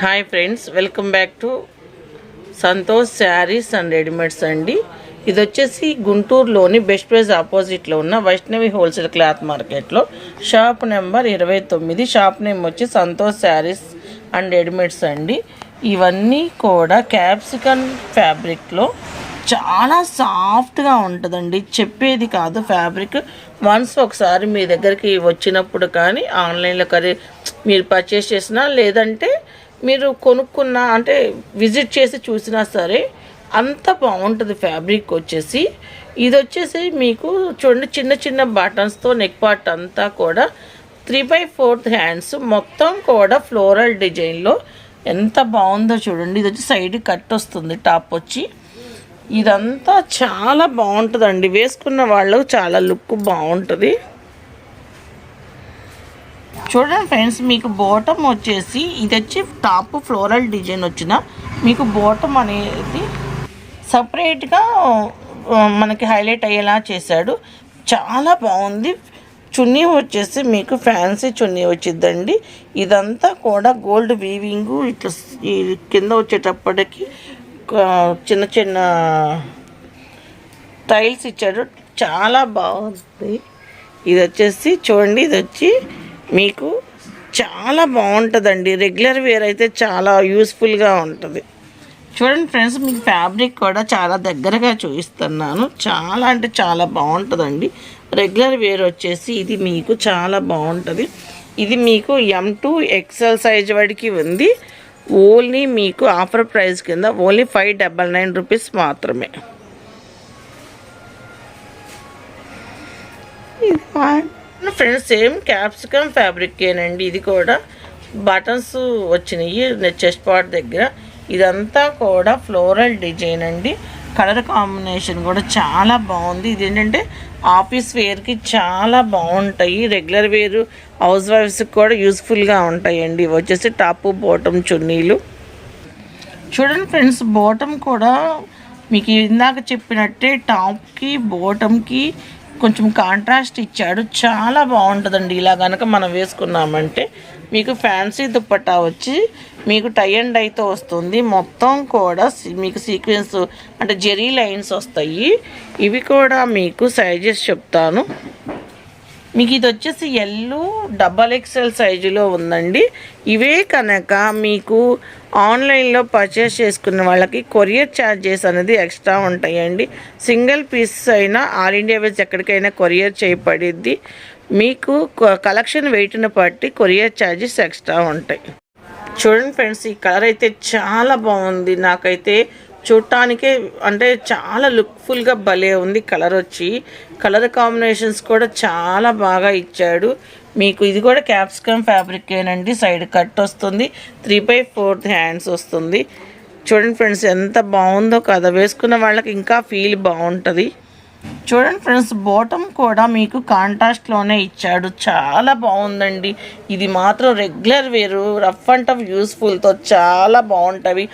Hi friends welcome back to Santosh sarees and readymades అండి. ఇది వచ్చేసి గుంటూరులోని బెస్ట్ ప్రైజ్ ఆపోజిట్లో ఉన్న వైష్ణవి హోల్సేల్ క్లాత్ మార్కెట్లో. షాప్ నెంబర్ ఇరవై తొమ్మిది షాప్ నేమ్ వచ్చి సంతోష్ శారీస్ అండ్ రెడీమేడ్స్ అండి. ఇవన్నీ కూడా క్యాప్సికన్ ఫ్యాబ్రిక్లో చాలా సాఫ్ట్గా ఉంటుందండి. చెప్పేది కాదు ఫ్యాబ్రిక్. వన్స్ ఒకసారి మీ దగ్గరికి వచ్చినప్పుడు కానీ ఆన్లైన్లో కరీ మీరు పర్చేస్ చేసినా లేదంటే మీరు కొనుక్కున్న అంటే విజిట్ చేసి చూసినా సరే అంత బాగుంటుంది ఫ్యాబ్రిక్ వచ్చేసి. ఇది వచ్చేసి మీకు చూడండి చిన్న చిన్న బటన్స్తో నెక్ పార్ట్ అంతా కూడా త్రీ బై ఫోర్త్ హ్యాండ్స్ మొత్తం కూడా ఫ్లోరల్ డిజైన్లో ఎంత బాగుందో చూడండి. ఇది వచ్చి సైడ్ కట్ వస్తుంది టాప్ వచ్చి. ఇదంతా చాలా బాగుంటుందండి. వేసుకున్న వాళ్ళు చాలా లుక్ బాగుంటుంది. చూడండి ఫ్రెండ్స్ మీకు బోటం వచ్చేసి ఇది వచ్చి టాప్ ఫ్లోరల్ డిజైన్ వచ్చిన మీకు బోటం అనేది సపరేట్గా మనకి హైలైట్ అయ్యేలా చేశాడు. చాలా బాగుంది. చున్నీ వచ్చేసి మీకు ఫ్యాన్సీ చున్నీ వచ్చిందండి ఇదంతా కూడా గోల్డ్ వీవింగ్ ఇట్లా కింద వచ్చేటప్పటికి చిన్న చిన్న టైల్స్ ఇచ్చాడు. చాలా బాగుంది. ఇది వచ్చేసి చూడండి ఇది వచ్చి మీకు చాలా బాగుంటుందండి. రెగ్యులర్ వేర్ అయితే చాలా యూస్ఫుల్గా ఉంటుంది. చూడండి ఫ్రెండ్స్ మీకు ఫ్యాబ్రిక్ కూడా చాలా దగ్గరగా చూపిస్తున్నాను. చాలా అంటే చాలా బాగుంటుందండి. రెగ్యులర్ వేర్ వచ్చేసి ఇది మీకు చాలా బాగుంటుంది. ఇది మీకు ఎం టూ ఎక్సెల్ సైజ్ వాడికి ఉంది. ఓన్లీ మీకు ఆఫర్ ప్రైస్ కింద only five double nine rupees మాత్రమే. ఇది ఫ్రెండ్స్ సేమ్ క్యాప్సికమ్ ఫ్యాబ్రిక్కేనండి ఇది కూడా బటన్స్ వచ్చినాయి చెస్ట్ పార్ట్ దగ్గర. ఇదంతా కూడా ఫ్లోరల్ డిజైన్ అండి. కలర్ కాంబినేషన్ కూడా చాలా బాగుంది. ఇది ఏంటంటే ఆఫీస్ వేర్కి చాలా బాగుంటాయి. రెగ్యులర్ వేర్ హౌస్ వైఫ్స్కి కూడా యూస్ఫుల్గా ఉంటాయండి. ఇవి వచ్చేసి టాప్ బాటమ్ చున్నీలు. చూడండి ఫ్రెండ్స్ బాటమ్ కూడా మీకు ఇందాక చెప్పినట్టే టాప్కి బాటమ్కి కొంచెం కాంట్రాస్ట్ ఇచ్చాడు. చాలా బాగుంటుందండి. ఇలా కనుక మనం వేసుకున్నామంటే మీకు ఫ్యాన్సీ దుప్పట్టా వచ్చి మీకు టై అండ్ డైతో వస్తుంది. మొత్తం కూడా మీకు సీక్వెన్స్ అంటే జెరీ లైన్స్ వస్తాయి. ఇవి కూడా మీకు సైజెస్ చెప్తాను. మీకు ఇది వచ్చేసి ఎల్లో డబల్ ఎక్స్ఎల్ సైజులో ఉందండి. ఇవే కనుక మీకు ఆన్లైన్లో పర్చేస్ చేసుకున్న వాళ్ళకి కొరియర్ ఛార్జెస్ అనేది ఎక్స్ట్రా ఉంటాయండి. సింగిల్ పీస్ అయినా ఆల్ ఇండియా వేస్ ఎక్కడికైనా కొరియర్ చేయబడిద్ది. మీకు కలెక్షన్ వెయిట్ని బట్టి కొరియర్ ఛార్జెస్ ఎక్స్ట్రా ఉంటాయి. చూడండి ఫ్రెండ్స్ ఈ కలర్ అయితే చాలా బాగుంది. నాకైతే చూడటానికే అంటే చాలా లుక్ఫుల్గా భలే ఉంది కలర్ వచ్చి. కలర్ కాంబినేషన్స్ కూడా చాలా బాగా ఇచ్చాడు. మీకు ఇది కూడా క్యాప్సికమ్ ఫ్యాబ్రికేనండి సైడ్ కట్ వస్తుంది. త్రీ బై ఫోర్త్ హ్యాండ్స్ వస్తుంది. చూడండి ఫ్రెండ్స్ ఎంత బాగుందో కదా వేసుకున్న వాళ్ళకి ఇంకా ఫీల్ బాగుంటుంది. చూడండి ఫ్రెండ్స్ బాటమ్ కూడా మీకు కాంట్రాస్ట్లోనే ఇచ్చాడు. చాలా బాగుందండి. ఇది మాత్రం రెగ్యులర్ వేరు రఫ్ అండ్ టఫ్ యూస్ఫుల్తో చాలా బాగుంటవి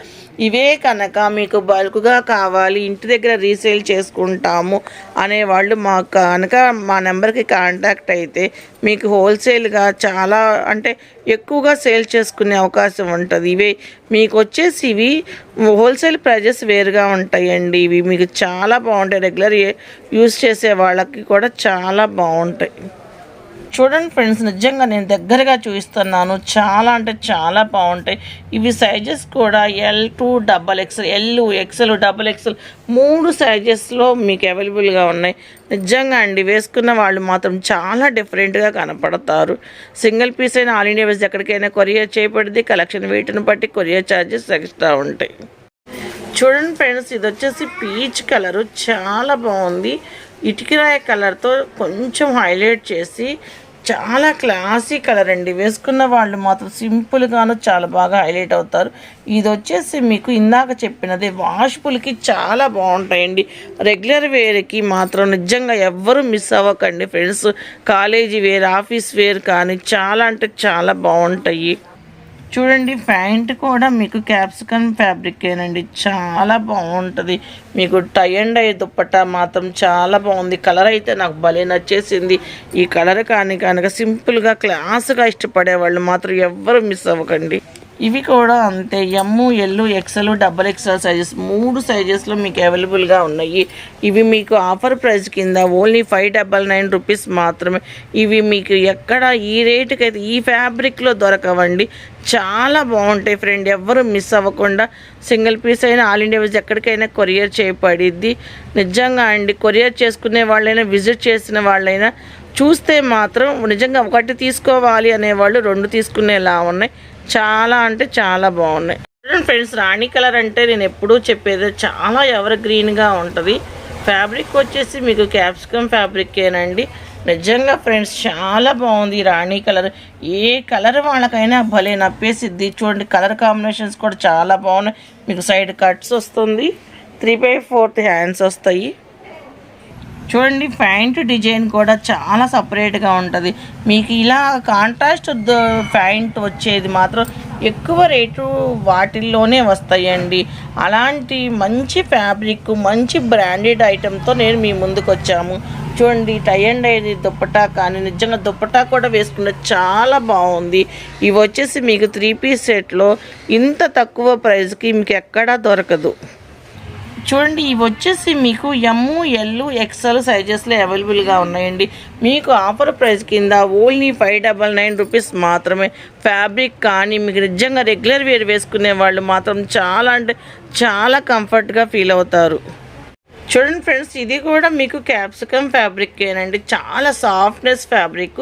ఇవే కనుక మీకు బల్క్గా కావాలి ఇంటి దగ్గర రీసేల్ చేసుకుంటాము అనేవాళ్ళు మాకు కనుక మా నెంబర్కి కాంటాక్ట్ అయితే మీకు హోల్సేల్గా చాలా అంటే ఎక్కువగా సేల్ చేసుకునే అవకాశం ఉంటుంది. ఇవే మీకు వచ్చేసి ఇవి హోల్సేల్ ప్రైజెస్ వేరుగా ఉంటాయండి. ఇవి మీకు చాలా బాగుంటాయి. రెగ్యులర్ యూస్ చేసే వాళ్ళకి కూడా చాలా బాగుంటాయి. చూడండి ఫ్రెండ్స్ నిజంగా నేను దగ్గరగా చూపిస్తున్నాను. చాలా అంటే చాలా బాగుంటాయి. ఇవి సైజెస్ కూడా L to double XL L XL double XL మూడు సైజెస్లో మీకు అవైలబుల్గా ఉన్నాయి. నిజంగా అండి వేసుకున్న వాళ్ళు మాత్రం చాలా డిఫరెంట్గా కనపడతారు. సింగిల్ పీస్ అయినా ఆల్ ఇండియా వేసి ఎక్కడికైనా కొరియర్ చేయబడింది కలెక్షన్ వీటిని బట్టి కొరియర్ ఛార్జెస్ ఎక్స్ట్రా ఉంటాయి. చూడండి ఫ్రెండ్స్ ఇది వచ్చేసి పీచ్ కలరు. చాలా బాగుంది. ఇటుకరాయ కలర్తో కొంచెం హైలైట్ చేసి చాలా క్లాసీ కలర్ అండి. వేసుకున్న వాళ్ళు మాత్రం సింపుల్గాను చాలా బాగా హైలైట్ అవుతారు. ఇది వచ్చేసి మీకు ఇందాక చెప్పినది వాష్ఫుల్కి చాలా బాగుంటాయండి. రెగ్యులర్ వేర్కి మాత్రం నిజంగా ఎవ్వరూ మిస్ అవ్వకండి friends. College wear office wear కానీ చాలా అంటే చాలా బాగుంటాయి. చూడండి ప్యాంట్ కూడా మీకు క్యాప్సికన్ ఫ్యాబ్రికేనండి చాలా బాగుంటుంది. మీకు టై అండ్ అయ్యే దుప్పట మాత్రం చాలా బాగుంది. కలర్ అయితే నాకు భలే నచ్చేసింది. ఈ కలర్ కానీ కనుక సింపుల్గా క్లాస్గా ఇష్టపడే వాళ్ళు మాత్రం ఎవ్వరు మిస్ అవ్వకండి. ఇవి కూడా అంతే. ఎమ్ము ఎల్లు ఎక్సెల్ డబల్ ఎక్సెల్ సైజెస్. మూడు సైజెస్లో మీకు అవైలబుల్గా ఉన్నాయి. ఇవి మీకు ఆఫర్ ప్రైస్ కింద only five double nine rupees మాత్రమే. ఇవి మీకు ఎక్కడ ఈ రేటుకి అయితే ఈ ఫ్యాబ్రిక్లో దొరకవండి. చాలా బాగుంటాయి ఫ్రెండ్. ఎవరు మిస్ అవ్వకుండా సింగిల్ పీస్ అయినా ఆల్ ఇండియా విజ్ ఎక్కడికైనా కొరియర్ చేయబడిద్ది. నిజంగా అండి కొరియర్ చేసుకునే వాళ్ళైనా విజిట్ చేసిన వాళ్ళైనా చూస్తే మాత్రం నిజంగా ఒకటి తీసుకోవాలి అనేవాళ్ళు రెండు తీసుకునేలా ఉన్నాయి. చాలా అంటే చాలా బాగున్నాయి. చూడండి ఫ్రెండ్స్ రాణి కలర్ అంటే నేను ఎప్పుడూ చెప్పేది చాలా ఎవర్ గ్రీన్గా ఉంటుంది. ఫ్యాబ్రిక్ వచ్చేసి మీకు క్యాప్సికమ్ ఫ్యాబ్రికేనండి నిజంగా ఫ్రెండ్స్ చాలా బాగుంది రాణి కలర్. ఏ కలర్ వాళ్ళకైనా భలే నప్పేసిద్ది. చూడండి కలర్ కాంబినేషన్స్ కూడా చాలా బాగున్నాయి. మీకు సైడ్ కట్స్ వస్తుంది. త్రీ బై ఫోర్త్ హ్యాండ్స్ వస్తాయి. చూడండి ప్యాంట్ డిజైన్ కూడా చాలా సపరేట్గా ఉంటుంది. మీకు ఇలా కాంట్రాస్ట్ ప్యాంట్ వచ్చేది మాత్రం ఎక్కువ రేటు వాటిల్లోనే వస్తాయండి. అలాంటి మంచి ఫ్యాబ్రిక్ మంచి బ్రాండెడ్ ఐటెంతో నేను మీ ముందుకు వచ్చాము. చూడండి టై అండ్ ఐ దుప్పటా కానీ నిజంగా దుప్పటా కూడా వేసుకుంటే చాలా బాగుంది. ఇవి వచ్చేసి మీకు త్రీ పీస్ సెట్లో ఇంత తక్కువ ప్రైస్కి మీకు ఎక్కడా దొరకదు. చూడండి ఇవి వచ్చేసి మీకు ఎమ్ము ఎల్లు ఎక్సెల్ సైజెస్లో అవైలబుల్గా ఉన్నాయండి. మీకు ఆఫర్ ప్రైస్ కింద only five double nine rupees మాత్రమే. ఫ్యాబ్రిక్ కానీ మీకు నిజంగా రెగ్యులర్ వేర్ వేసుకునే వాళ్ళు మాత్రం చాలా అంటే చాలా కంఫర్ట్గా ఫీల్ అవుతారు. చూడండి ఫ్రెండ్స్ ఇది కూడా మీకు క్యాప్సికమ్ ఫ్యాబ్రికేనండి చాలా సాఫ్ట్నెస్ ఫ్యాబ్రిక్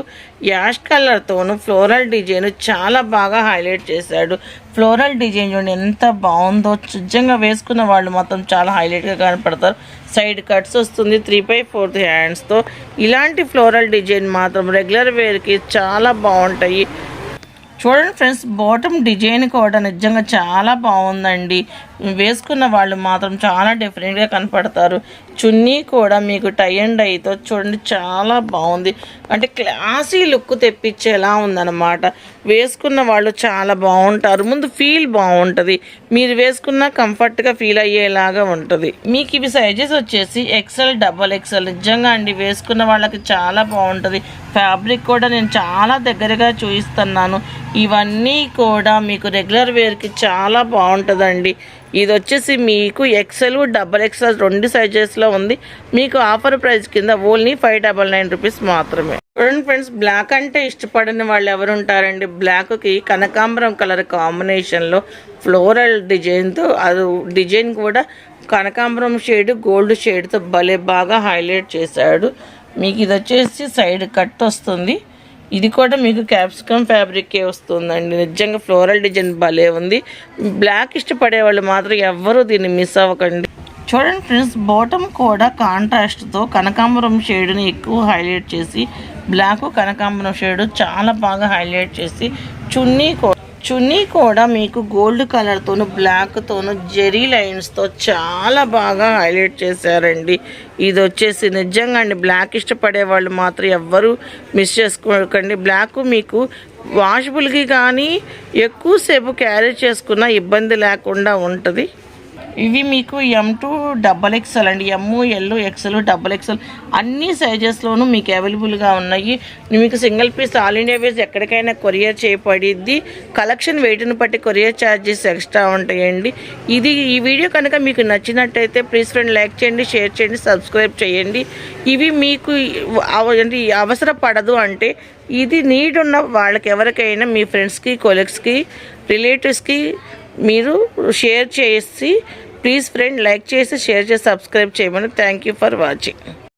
యాష్ కలర్తోను ఫ్లోరల్ డిజైన్ చాలా బాగా హైలైట్ చేశాడు. ఫ్లోరల్ డిజైన్ చూడండి ఎంత బాగుందో. నిజంగా వేసుకున్న వాళ్ళు మాత్రం చాలా హైలైట్గా కనపడతారు. సైడ్ కట్స్ వస్తుంది త్రీ బై ఫోర్త్ హ్యాండ్స్తో ఇలాంటి ఫ్లోరల్ డిజైన్ మాత్రం రెగ్యులర్ వేర్కి చాలా బాగుంటాయి. చూడండి ఫ్రెండ్స్ బాటమ్ డిజైన్ కూడా నిజంగా చాలా బాగుందండి. వేసుకున్న వాళ్ళు మాత్రం చాలా డిఫరెంట్గా కనపడతారు. చున్నీ కూడా మీకు టై అండ్ అయితో చూడండి చాలా బాగుంది. అంటే క్లాసీ లుక్ తెప్పించేలా ఉందన్నమాట. వేసుకున్న వాళ్ళు చాలా బాగుంటారు. ముందు ఫీల్ బాగుంటుంది. మీరు వేసుకున్న కంఫర్ట్గా ఫీల్ అయ్యేలాగా ఉంటుంది. మీకు ఇవి సైజెస్ వచ్చేసి ఎక్సెల్ డబల్ ఎక్సెల్ నిజంగా అండి వేసుకున్న వాళ్ళకి చాలా బాగుంటుంది. ఫ్యాబ్రిక్ కూడా నేను చాలా దగ్గరగా చూపిస్తున్నాను ఇవన్నీ కూడా మీకు రెగ్యులర్ వేర్కి చాలా బాగుంటుందండి. ఇది వచ్చేసి మీకు ఎక్సెల్ డబల్ ఎక్సెల్ రెండు సైజెస్లో ఉంది. మీకు ఆఫర్ ప్రైస్ కింద only five double nine rupees మాత్రమే. చూడండి ఫ్రెండ్స్ బ్లాక్ అంటే ఇష్టపడని వాళ్ళు ఎవరు ఉంటారండి బ్లాక్కి కనకాంబరం కలర్ కాంబినేషన్లో ఫ్లోరల్ డిజైన్తో అది డిజైన్ కూడా కనకాంబరం షేడ్ గోల్డ్ షేడ్తో భలే బాగా హైలైట్ చేశాడు. మీకు ఇది వచ్చేసి సైడ్ కట్ వస్తుంది. ఇది కూడా మీకు క్యాప్సికమ్ ఫ్యాబ్రిక్కే వస్తుందండి. నిజంగా ఫ్లోరల్ డిజైన్ భలే ఉంది. బ్లాక్ ఇష్టపడే వాళ్ళు మాత్రం ఎవ్వరూ దీన్ని మిస్ అవ్వకండి. చూడండి ఫ్రెండ్స్ బాటమ్ కూడా కాంట్రాస్ట్తో కనకాంబరం షేడ్ని ఎక్కువ హైలైట్ చేసి బ్లాక్ కనకాంబరం షేడ్ చాలా బాగా హైలైట్ చేసి చున్నీ కూడా చున్నీ కూడా మీకు గోల్డ్ కలర్తోను బ్లాక్తోను జెరీ లైన్స్తో చాలా బాగా హైలైట్ చేశారండి. ఇది వచ్చేసి నిజంగా అండి బ్లాక్ ఇష్టపడే వాళ్ళు మాత్రం ఎవ్వరూ మిస్ చేసుకోకండి. బ్లాక్ మీకు వాషబుల్కి కానీ ఎక్కువసేపు క్యారీ చేసుకున్న ఇబ్బంది లేకుండా ఉంటుంది. ఇవి మీకు ఎం టూ డబల్ ఎక్స్ఎల్ అండి. M L XL double XL అన్ని సైజెస్లోనూ మీకు అవైలబుల్గా ఉన్నాయి. మీకు single piece all India wise ఎక్కడికైనా కొరియర్ చేయబడిద్ది. కలెక్షన్ వెయిట్ని బట్టి కొరియర్ ఛార్జెస్ ఎక్స్ట్రా ఉంటాయండి. ఇది ఈ వీడియో కనుక మీకు నచ్చినట్టయితే ప్లీజ్ ఫ్రెండ్ లైక్ చేయండి షేర్ చేయండి సబ్స్క్రైబ్ చేయండి. ఇవి మీకు అవసరపడదు అంటే ఇది నీడ్ ఉన్న వాళ్ళకి ఎవరికైనా మీ ఫ్రెండ్స్కి కొలీగ్స్కి రిలేటివ్స్కి మీరు షేర్ చేసి ప్లీజ్ ఫ్రెండ్ లైక్ చేసి షేర్ చేసి సబ్స్క్రైబ్ చేయమని థ్యాంక్ యూ ఫర్ వాచింగ్